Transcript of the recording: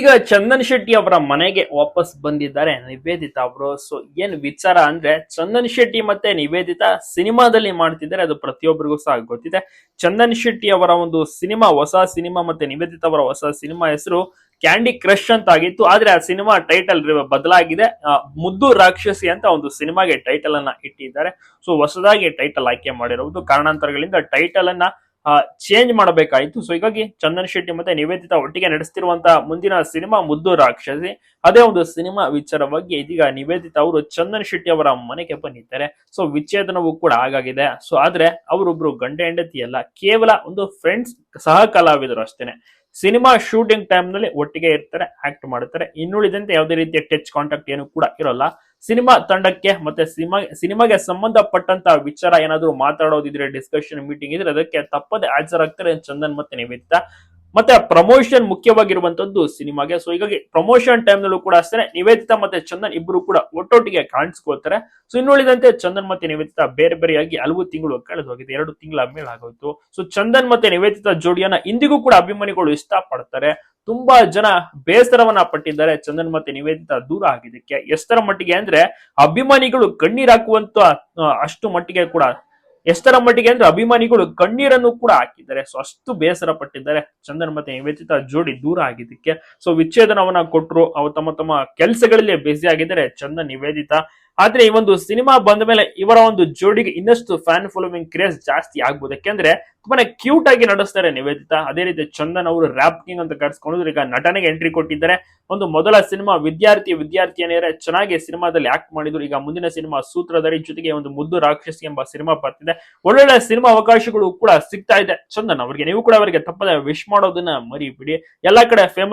ಈಗ ಚಂದನ್ ಶೆಟ್ಟಿ ಅವರ ಮನೆಗೆ ವಾಪಸ್ ಬಂದಿದ್ದಾರೆ ನಿವೇದಿತಾ ಅವರು. ಸೊ ಏನ್ ವಿಚಾರ ಅಂದ್ರೆ ಚಂದನ್ ಶೆಟ್ಟಿ ಮತ್ತೆ ನಿವೇದಿತಾ ಸಿನಿಮಾದಲ್ಲಿ ಮಾಡ್ತಿದ್ದಾರೆ, ಅದು ಪ್ರತಿಯೊಬ್ಬರಿಗೂ ಸಹ ಗೊತ್ತಿದೆ. ಚಂದನ್ ಶೆಟ್ಟಿ ಅವರ ಒಂದು ಸಿನಿಮಾ, ಹೊಸ ಸಿನಿಮಾ ಮತ್ತೆ ನಿವೇದಿತಾ ಅವರ ಹೊಸ ಸಿನಿಮಾ ಹೆಸರು ಕ್ಯಾಂಡಿ ಕ್ರಶ್ ಅಂತ ಆಗಿತ್ತು ಆದ್ರೆ ಆ ಸಿನಿಮಾ ಟೈಟಲ್ ಬದಲಾಗಿದೆ. ಮುದ್ದು ರಾಕ್ಷಸಿ ಅಂತ ಒಂದು ಸಿನಿಮಾಗೆ ಟೈಟಲ್ ಅನ್ನ ಇಟ್ಟಿದ್ದಾರೆ. ಸೊ ಹೊಸದಾಗಿ ಟೈಟಲ್ ಆಯ್ಕೆ ಮಾಡಿರುವುದು ಕಾರಣಾಂತರಗಳಿಂದ ಟೈಟಲ್ ಅನ್ನ ಚೇಂಜ್ ಮಾಡಬೇಕಾಯಿತು. ಸೊ ಹೀಗಾಗಿ ಚಂದನ್ ಶೆಟ್ಟಿ ಮತ್ತೆ ನಿವೇದಿತ ಒಟ್ಟಿಗೆ ನಡೆಸ್ತಿರುವಂತಹ ಮುಂದಿನ ಸಿನಿಮಾ ಮುದ್ದು ರಾಕ್ಷಸಿ. ಅದೇ ಒಂದು ಸಿನಿಮಾ ವಿಚಾರವಾಗಿ ಇದೀಗ ನಿವೇದಿತ ಅವರು ಚಂದನ್ ಶೆಟ್ಟಿ ಅವರ ಮನೆಗೆ ಬಂದಿದ್ದಾರೆ. ಸೊ ವಿಚ್ಛೇದನವೂ ಕೂಡ ಆಗಾಗಿದೆ. ಸೊ ಆದ್ರೆ ಅವರೊಬ್ರು ಗಂಡ ಹೆಂಡತಿ ಅಲ್ಲ, ಕೇವಲ ಒಂದು ಫ್ರೆಂಡ್ಸ್ ಸಹ ಕಲಾವಿದರು ಅಷ್ಟೇನೆ. ಸಿನಿಮಾ ಶೂಟಿಂಗ್ ಟೈಮ್ನಲ್ಲಿ ಒಟ್ಟಿಗೆ ಇರ್ತಾರೆ ಆಕ್ಟ್ ಮಾಡುತ್ತಾರೆ. ಇನ್ನುಳಿದಂತೆ ಯಾವುದೇ ರೀತಿಯ ಟಚ್ ಕಾಂಟ್ಯಾಕ್ಟ್ ಏನು ಕೂಡ ಇರೋಲ್ಲ. ಸಿನಿಮಾ ತಂಡಕ್ಕೆ ಮತ್ತೆ ಸಿನಿಮಾ ಸಿನಿಮಾಗೆ ಸಂಬಂಧಪಟ್ಟಂತ ವಿಚಾರ ಏನಾದ್ರು ಮಾತಾಡೋದಿದ್ರೆ ಡಿಸ್ಕಷನ್ ಮೀಟಿಂಗ್ ಇದ್ರೆ ಅದಕ್ಕೆ ತಪ್ಪದೆ ಹಾಜರಾಗ್ತಾರೆ ಚಂದನ್ ಮತ್ತೆ ನಿಮಿತ್ತ ಮತ್ತೆ ಪ್ರಮೋಷನ್ ಮುಖ್ಯವಾಗಿರುವಂತದ್ದು ಸಿನಿಮಾಗೆ. ಸೊ ಹೀಗಾಗಿ ಪ್ರಮೋಷನ್ ಟೈಮ್ ನಲ್ಲೂ ಕೂಡ ಅಷ್ಟೇ ನಿವೇದಿತ ಮತ್ತೆ ಚಂದನ್ ಇಬ್ರು ಕೂಡ ಒಟ್ಟೊಟ್ಟಿಗೆ ಕಾಣಿಸ್ಕೊಳ್ತಾರೆ. ಸೊ ಇನ್ನುಳಿದಂತೆ ಚಂದನ್ ಮತ್ತೆ ನಿವೇದಿತಾ ಬೇರೆ ಬೇರೆಯಾಗಿ ಹಲವು ತಿಂಗಳು ಕಳೆದು ಹೋಗಿದೆ. ಎರಡು ತಿಂಗಳ ಮೇಲಾಗೋಯ್ತು ಸೊ ಚಂದನ್ ಮತ್ತೆ ನಿವೇದಿತಾ ಜೋಡಿಯನ್ನ ಇಂದಿಗೂ ಕೂಡ ಅಭಿಮಾನಿಗಳು ಇಷ್ಟಪಡ್ತಾರೆ. ತುಂಬಾ ಜನ ಬೇಸರವನ್ನ ಪಟ್ಟಿದ್ದಾರೆ. ಚಂದನ್ ಮತ್ತೆ ನಿವೇದಿತ ದೂರ ಆಗಿದ್ದಕ್ಕೆ ಎಷ್ಟರ ಮಟ್ಟಿಗೆ ಅಂದ್ರೆ ಅಭಿಮಾನಿಗಳು ಕಣ್ಣೀರ್ ಹಾಕುವಂತ ಅಷ್ಟು ಮಟ್ಟಿಗೆ ಕೂಡ ಎಷ್ಟರ ಮಟ್ಟಿಗೆ ಅಂದ್ರೆ ಅಭಿಮಾನಿಗಳು ಕಣ್ಣೀರನ್ನು ಕೂಡ ಹಾಕಿದ್ದಾರೆ. ಸೊ ಅಷ್ಟು ಬೇಸರ ಪಟ್ಟಿದ್ದಾರೆ. ಚಂದನ್ ಮತ್ತೆ ನಿವೇದಿತ ಜೋಡಿ ದೂರ ಆಗಿದ್ದಕ್ಕೆ. ಸೊ ವಿಚ್ಛೇದನವನ್ನ ಕೊಟ್ಟರು ಅವ್ರು ತಮ್ಮ ತಮ್ಮ ಕೆಲಸಗಳಲ್ಲಿ ಬ್ಯುಸಿ ಆಗಿದ್ದಾರೆ. ಚಂದನ್ ನಿವೇದಿತಾ ಆದ್ರೆ ಈ ಒಂದು ಸಿನಿಮಾ ಬಂದ ಮೇಲೆ ಇವರ ಒಂದು ಜೋಡಿಗೆ ಇನ್ನಷ್ಟು ಫ್ಯಾನ್ ಫಾಲೋವಿಂಗ್ ಕ್ರೇಜ್ ಜಾಸ್ತಿ ಆಗ್ಬೋದು. ಯಾಕೆಂದ್ರೆ ತುಂಬಾನೇ ಕ್ಯೂಟ್ ಆಗಿ ನಡೆಸ್ತಾರೆ ನಿವೇದಿತಾ. ಅದೇ ರೀತಿ ಚಂದನ್ ಅವರು ರ್ಯಾಪ್ ಕಿಂಗ್ ಅಂತ ಕರ್ಸ್ಕೊಂಡು ಈಗ ನಟನೆಗೆ ಎಂಟ್ರಿ ಕೊಟ್ಟಿದ್ದಾರೆ. ಒಂದು ಮೊದಲ ಸಿನಿಮಾ ವಿದ್ಯಾರ್ಥಿ ವಿದ್ಯಾರ್ಥಿಯನೇ ಚೆನ್ನಾಗಿ ಸಿನಿಮಾದಲ್ಲಿ ಆಕ್ಟ್ ಮಾಡಿದ್ರು. ಈಗ ಮುಂದಿನ ಸಿನಿಮಾ ಸೂತ್ರಧಾರಿ ಜೊತೆಗೆ ಒಂದು ಮುದ್ದು ರಾಕ್ಷಸಿ ಎಂಬ ಸಿನಿಮಾ ಬರ್ತಿದೆ. ಒಳ್ಳೊಳ್ಳೆ ಸಿನಿಮಾ ಅವಕಾಶಗಳು ಕೂಡ ಸಿಗ್ತಾ ಇದೆ. ಚಂದನ್ ಅವರಿಗೆ, ನೀವು ಕೂಡ ಅವರಿಗೆ ತಪ್ಪದೆ ವಿಶ್ ಮಾಡೋದನ್ನ ಮರಿಬಿಡಿ. ಎಲ್ಲಾ ಕಡೆ ಫೇಮಸ್